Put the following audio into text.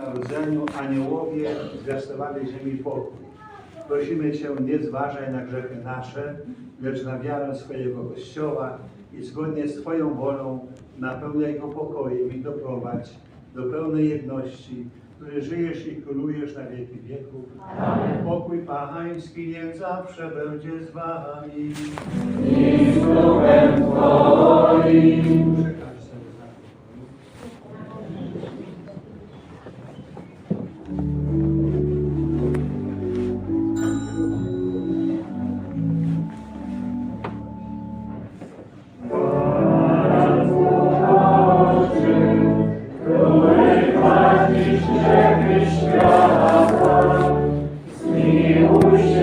Narodzeniu aniołowie zwiastowali ziemi pokój. Prosimy Cię, nie zważaj na grzechy nasze, lecz na wiarę swojego Kościoła i zgodnie z Twoją wolą napełniaj go pokojem i doprowadź do pełnej jedności, który żyjesz i królujesz na wieki wieków. Pokój Pachański niech zawsze będzie z Wami. I z duchem Twoim.